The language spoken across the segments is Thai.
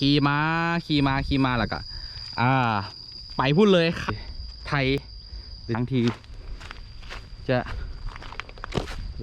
ขี่มาขี่มาขี่มาแล้วก็อ่า ไปพูดเลยค่ะไทยบางที จะ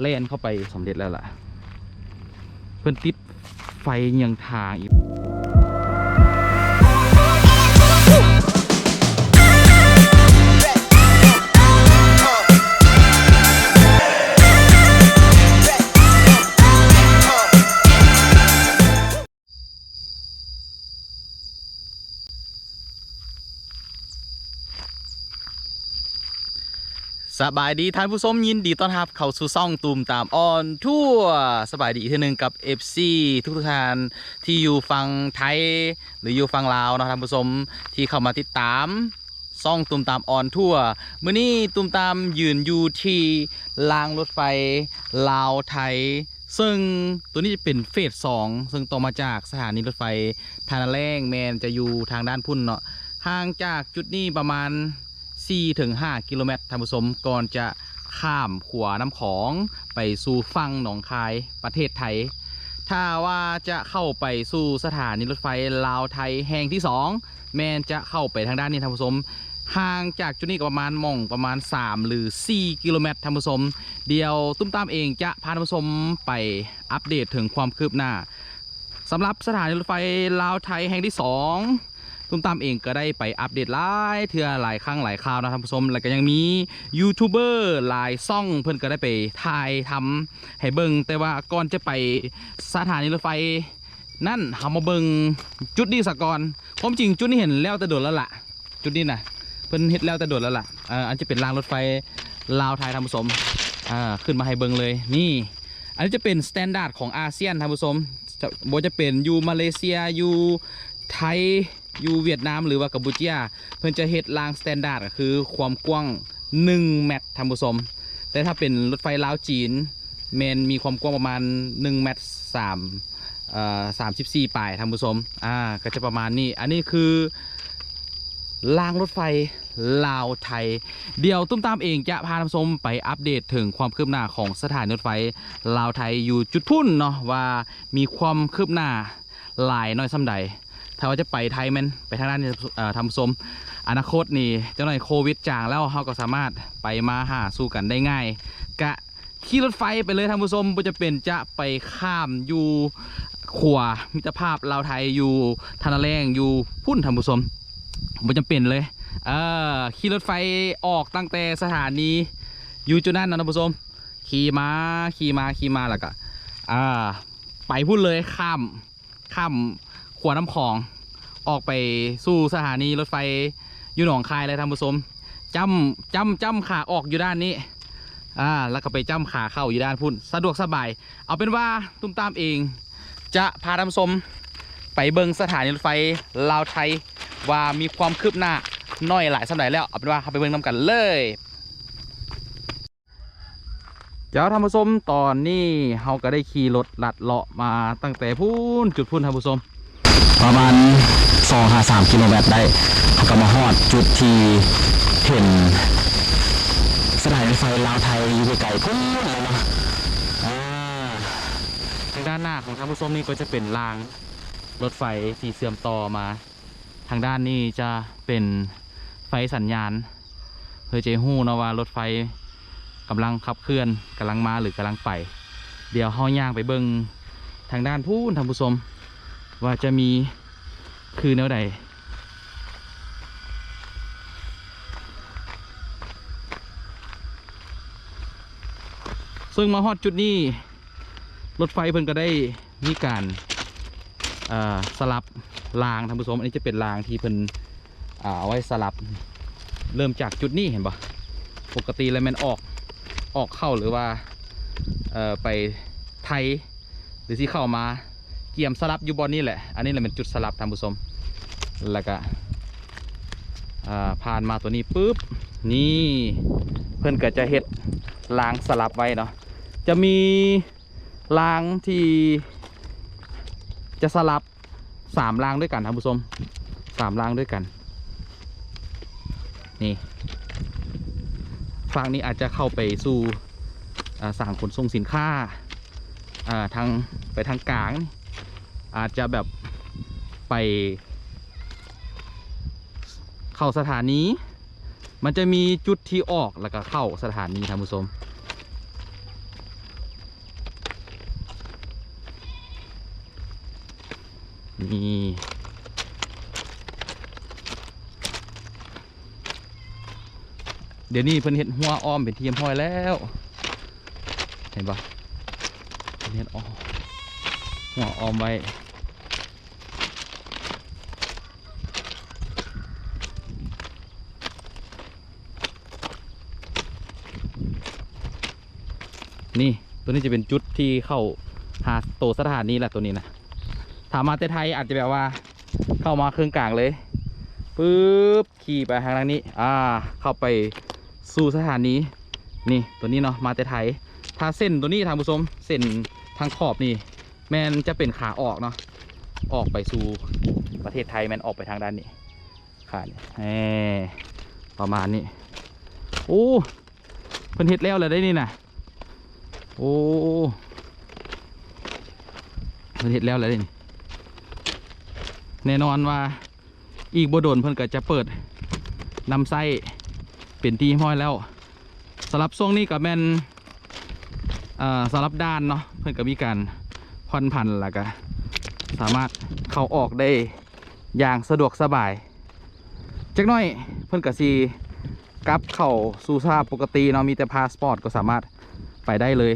เล่นเข้าไปสำเร็จแล้วล่ะ เพื่อนติดไฟยังทางอีก สบายดีท่านผู้ชมยินดีต้อนรับเข้าสู่ซ่องตูมตามออนทั่วสบายดีอีกทีหนึ่งกับ FC ทุกทุกท่านที่อยู่ฟังไทย หรืออยู่ฟังลาวนะท่านผู้ชมที่เข้ามาติดตามซ่องตูมตามออนทั่วเมื่อนี้ตูมตามยืนอยู่ที่รางรถไฟลาวไทย ซึ่งตัวนี้จะเป็นเฟสสองซึ่งต่อมาจากสถานีรถไฟทานาแรงแมนจะอยู่ทางด้านพุ่นเนาะห่างจากจุดนี้ประมาณ 4ถึง5กิโลเมตรท่านผู้ชมก่อนจะข้ามขัวน้ำของไปสู่ฝั่งหนองคายประเทศไทย ถ้าว่าจะเข้าไปสู่สถานีรถไฟลาวไทยแห่งที่ 2 แมนจะเข้าไปทางด้านนี้ท่านผู้ชมห่างจากจุดนี้ก็ประมาณมองประมาณ 3 หรือ 4 กิโลเมตรท่านผู้ชมเดียวตุ้มตามเองจะพาท่านผู้ชมไปอัปเดตถึงความคืบหน้าสำหรับสถานีรถไฟลาวไทยแห่งที่ 2 ตุ้มตามเองก็ได้ไปอัปเดตหลายเทือหลายครั้งหลายคราวนะท่านผู้ชมแล้วก็ยังมียูทูบเบอร์หลายซ่องเพื่อนก็ได้ไปถ่ายทำให้เบิงแต่ว่าก่อนจะไปสถานีรถไฟนั่นเฮามาเบิงจุดนี้สะก่อนความจริงจุดนี้เห็นแล้วแต่โดดแล้วล่ะ จุดนี้นะเพิ่นเฮ็ดแล้วแต่โดดแล้วล่ะอ,อันจะเป็นรางรถไฟลาวไทยท่านผู้ชมขึ้นมาให้เบิงเลยนี่ อันนี้จะเป็นสแตนดาร์ดของอาเซียนท่านผู้ชมจะบ่จะเป็นอยู่มาเลเซียอยู่ไทย อยู่เวียดนามหรือว่ากัมพูชาเพิ่นจะเฮ็ดรางสแตนดาร์ดก็คือความกว้าง1เมตรท่านผู้ชมแต่ถ้าเป็นรถไฟลาวจีนแมนมีความกว้างประมาณ1เมตร3เอ่อ34ปลายท่านผู้ชมอ่าก็จะประมาณนี้ อันนี้คือรางรถไฟลาวไทย เดี๋ยวตุ้มตามเองจะพาท่านผู้ชมไปอัปเดตถึงความคืบหน้าของสถานีรถไฟลาวไทยอยู่จุดพุ่นเนาะว่ามีความคืบหน้าหลายน้อยส่ำใด ถ้าว่าจะไปไทยมันไปทางด้านนี้เอ่อทำสมอนาคตนี่เจ้าหน่อยโควิดจางแล้วเขาก็สามารถไปมาหาสู้กันได้ง่าย กะขี่รถไฟไปเลยท่านผู้ชมบ่จะเป็นจะไปข้ามอยู่ขวามิตรภาพลาวไทยอยู่ทานาแรงอยู่พุ่นท่านผู้ชมบ่จำเป็นเลยเออขี่รถไฟออกตั้งแต่สถานีอยู่จุดนั้นนะท่านผู้ชมขี่มาขี่มาขี่มาแล้วก็อ่าไปพูดเลยข้ามข้าม ขวน้ำของออกไปสู่สถานีรถไฟอยู่หนองคายเลยท่านผู้ชมจำจำจำขาออกอยู่ด้านนี้อ่าแล้วก็ไปจำขาเข้าอยู่ด้านพุ่นสะดวกสบาย เอาเป็นว่าตุ้มตามเอง จะพาท่านผู้ชมไปเบิงสถานีรถไฟลาวไทยว่ามีความคืบหน้าน้อยหลายสำหรับแล้วเอาเป็นว่าเข้าไปเบิ่งนำกันเลยเจ้าท่านผู้ชมตอนนี้เราก็ได้ขี่รถลัดเลาะมาตั้งแต่พูนจุดพูนท่านผู้ชม ประมาณ2 5 3กิโลเมตรได้เขาก็มาฮอดจุดที่เห็นสถานีรถไฟลาวไทยอยู่ไกลๆพุ่นเลยนาะอ่าทางด้านหน้าของท่านผู้ชมนี่ก็จะเป็นรางรถไฟที่เสื่อมต่อมา ทางด้านนี้จะเป็นไฟสัญญาณเพื่อจะให้หู้นะว่ารถไฟกำลังขับเคลื่อนกำลังมาหรือกำลังไป เดี๋ยวเฮาย่างไปเบิ่งทางด้านพูนท่านผู้ชม ว่าจะมีคือแนวใดซึ่งมาฮอดจุดนี้ รถไฟเพิ่นก็ได้มีการสลับรางท่านผู้ชมอันนี้จะเป็นรางที่เพิ่นเอาไว้สลับเริ่มจากจุดนี้เห็นปะปกติแล้วมันออกออกเข้าหรือว่าไปไทยหรือที่เข้ามา เกี่ยมสลับอยู่บนนี้แหละ อันนี้แหละเป็นจุดสลับท่านผู้ชม แล้วก็ผ่านมาตัวนี้ปุ๊บ นี่เพื่อนก็จะเฮ็ดรางสลับไว้เนาะ จะมีรางที่จะสลับสามรางด้วยกันท่านผู้ชมสามรางด้วยกัน นี่ฝั่งนี้อาจจะเข้าไปสู่สั่งขนส่งสินค้าทางไปทางกลางนี่ อาจจะแบบไป เข้าสถานี มันจะมีจุดที่ออกแล้วก็เข้าสถานีท่านผู้ชมนี่เดี๋ยวนี้เพิ่นเห็ดหัวอ้อมเป็นทีมห้อยแล้ว เห็นปะเห็ดอ้อมหัวอ้อมไว้ นี่ตัวนี้จะเป็นจุดที่เข้าหาโตสถานีแหละตัวนี้นะถามมาแต่ไทยอาจจะแบบว่า เข้ามาเครื่องกลางเลยปึ๊บขี่ไปทางด้านนี้ อ่า เข้าไปสู่สถานีนี่ตัวนี้เนาะมาแต่ไทย ถ้าเส้นตัวนี้ทางผู้ชมเส้นทางขอบนี่ แมนจะเป็นขาออกเนาะออกไปสู่ประเทศไทยแมนออกไปทางด้านนี้ขาเนี่ยแหมประมาณนี้โอ้เพิ่นเฮ็ดแล้วเลยได้นี่นะ โอ้เพิ่นเฮ็ดแล้วเลยนี่แน่นอนว่าอีกบ่โดนเพิ่นก็จะเปิดนำไส้เป็นที่ห้อยแล้วสำหรับช่วงนี้ก็แม่นสำหรับด้านเนาะเพื่อนก็มีการผ่อนผันแล้วก็สามารถเข้าออกได้อย่างสะดวกสบายจักน้อยเพื่อนก็สีกลับเข้าสู่สภาพปกติเนาะมีแต่พาสปอร์ตก็สามารถ ไปได้เลย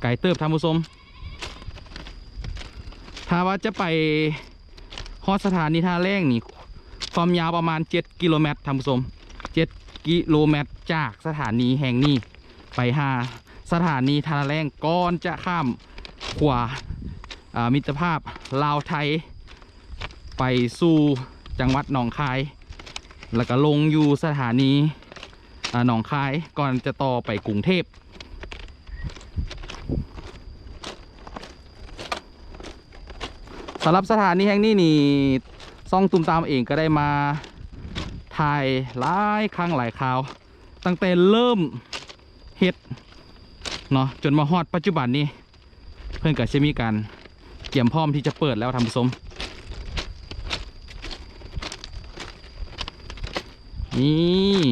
ไก่เติบทำผู้ชมถ้าว่าจะไปฮอดสถานีท่าแรงนี่ ความยาวประมาณ 7 กิโลเมตรท่านผู้ชม7กิโลเมตรจากสถานีแห่งนี้ไปหาสถานีทาราแรงก่อนจะข้ามขวามิตรภาพลาวไทย ไปสู่จังหวัดหนองคาย แล้วก็ลงอยู่สถานีหนองคายก่อนจะต่อไปกรุงเทพสำหรับสถานีแห่งนี้นี่ซ่องตุมตามเองก็ได้มาถ่ายหลายครั้งหลายคราว ตั้งแต่เริ่มเฮ็ดเนาะจนมาฮอดปัจจุบันนี้ เพื่อนก็จะมีการเตรียมพร้อมที่จะเปิดแล้วทำผสม นี่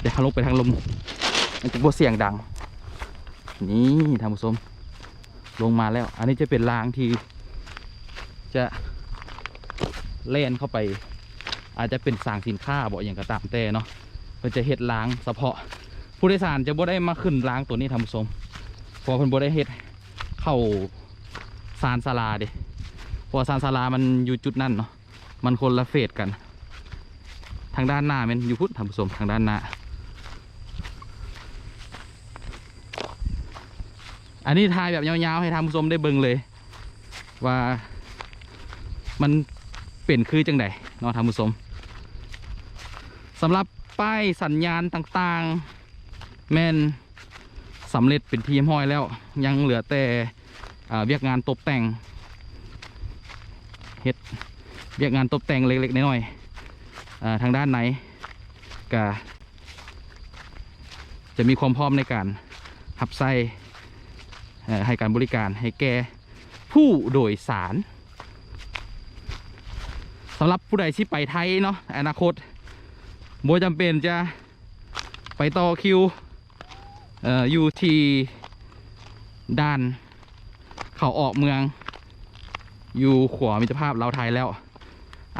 เดี๋ยวเขาลงไปทางลมมันจะบวเสียงดัง นี่ทำผสมลงมาแล้ว อันนี้จะเป็นรางที่ จะเล่นเข้าไป อาจจะเป็นสางสินค้าบ่อย่างกระตามแต่เนาะเพิ่นจะเฮ็ดรางเฉพาะ ผู้โดยสารจะบ่ได้มาขึ้นรางตัวนี้ทำสมเพราะเพิ่นบ่ได้เฮ็ดเข้าซานศาลาเด้เพราะว่าซานศาลามันอยู่จุดนั้นเนาะ มันคนละเฟสกัน ทางด้านหน้าแมันอยู่พุทธทำสมทางด้านหน้า อันนี้ถ่ายแบบยาวๆให้ท่านผู้ชมได้เบิ่งเลย ว่ามันเป็นคือจังไดเนาะท่านผู้ชมสำหรับป้ายสัญญาณต่างๆ แม่นสำเร็จเป็นทีมห้อยแล้ว ยังเหลือแต่เวียกงานตกแต่งเฮ็ด เวียกงานตกแต่งเล็กๆน้อยๆทางด้านไหนก็จะมีความพร้อมในการหับไส้ให้การบริการให้แก่ผู้โดยสารสำหรับผู้ใดที่ไปไทยเนาะอนาคตบ่จำเป็นจะไปต่อคิวออยู่ที่ด้าน เขาออกเมือง อยู่ขวามิตรภาพเราไทยแล้ว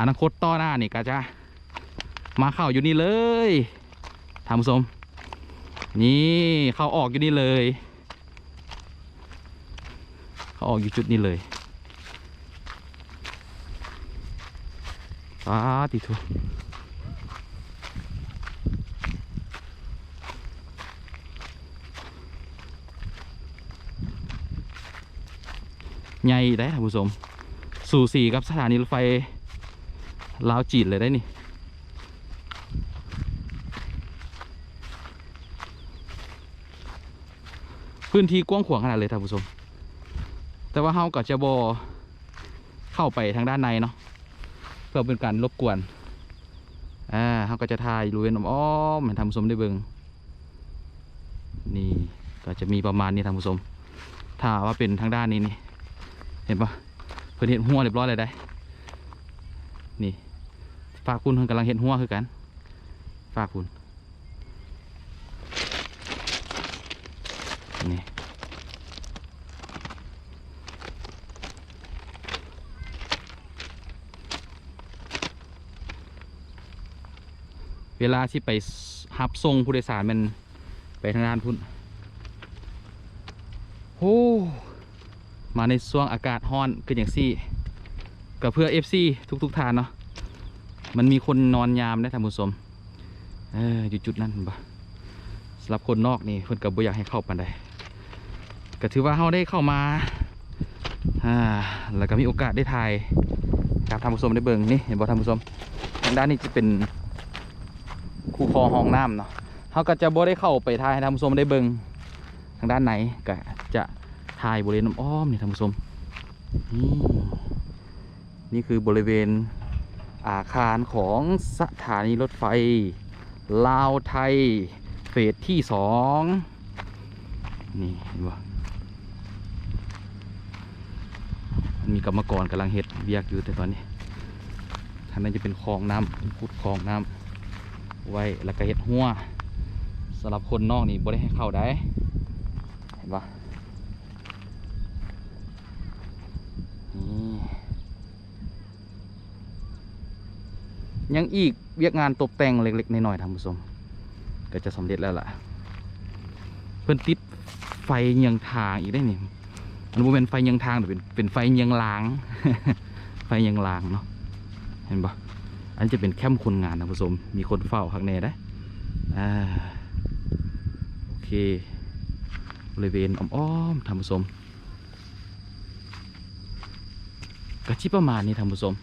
อนาคตต่อหน้านี่ก็จะมาเข้าอยู่นี่เลยทำสมนี่เข้าออกอยู่นี่เลย เขาออกอยู่จุดนี้เลยสาธิทุใหญ่ได้ท่านผู้ชมสู่สี่กับสถานีรถไฟ ลาวจีนเลยได้นี่พื้นที่กว้างขวางขนาดเลยท่านผู้ชม แต่ว่าเฮาก็จะบอเข้าไปทางด้านในเนาะ เพื่อเป็นการรบกวน อ่าเฮาก็จะถ่ายรูเวนอ้อมให้ทำสมได้เบิงนี่ก็จะมีประมาณนี้ท่านผู้ชม ถ้าว่าเป็นทางด้านนี้นี่ เห็นปะเพิ่นเห็นหัวเรียบร้อยเลยได้ นี่ ฝากคุณเพิ่นกำลังเห็นหัวคือกัน ฝากคุณนี่เวลาที่ไปหับส่งผู้โดยสารมันไปทางด้านพุ่นโอ้มาในช่วงอากาศร้อนคืออย่างซี่ก็เพื่อ FC ทุกๆทานเนาะ มันมีคนนอนยามได้ท่านผู้ชมเอออยู่จุดนั้นเห็นปสำหรับคนนอกนี่เพิ่นก็บ่อยากให้เข้าปานใดก็ถือว่าเฮาได้เข้ามาอ่าแล้วก็มีโอกาสได้ถ่ายครับท่านผู้ชมได้เบิ่งนี่เห็นบ่ท่านผู้ชมทางด้านนี้จะเป็นคูคลองห้องน้ำเนาะเขาก็จะบ่ได้เข้าไปถ่ายให้ท่านผู้ชมได้เบิ่งทางด้านไหนก็จะถ่ายบริเวณน้ำอ้อมนี่ท่านผู้ชมนี่นี่คือบริเวณ อาคารของสถานีรถไฟ ลาวไทย เฟสที่สองนี่เห็นบ่มันมีกรรมกรกำลังเฮ็ดเวียกอยู่แต่ตอนนี้ทางนั้นจะเป็นคลองน้ำพุดคลองน้ำไว้แล้วก็เห็ดหัวสำหรับคนนอกนี่บ่ได้ให้เข้าได้ เห็นปะ ยังอีกเวียกงานตกแต่งเล็กๆน้อยๆท่านผู้ชมก็จะสำเร็จแล้วล่ะ เพิ่นติดไฟเยียงทางอีกได้นี่มันบ่เป็นไฟเยียงทางแต่เป็นเป็นไฟเยียงล้าง ไฟเยียงล้างเนาะเห็นปะอันจะเป็นแคมป์คนงานนะผู้ชมมีคนเฝ้าข้างในได้อ่าโอเคบริเวณอ้อมๆท่านผู้ชมกระชิประมาณนี้ท่านผู้ชม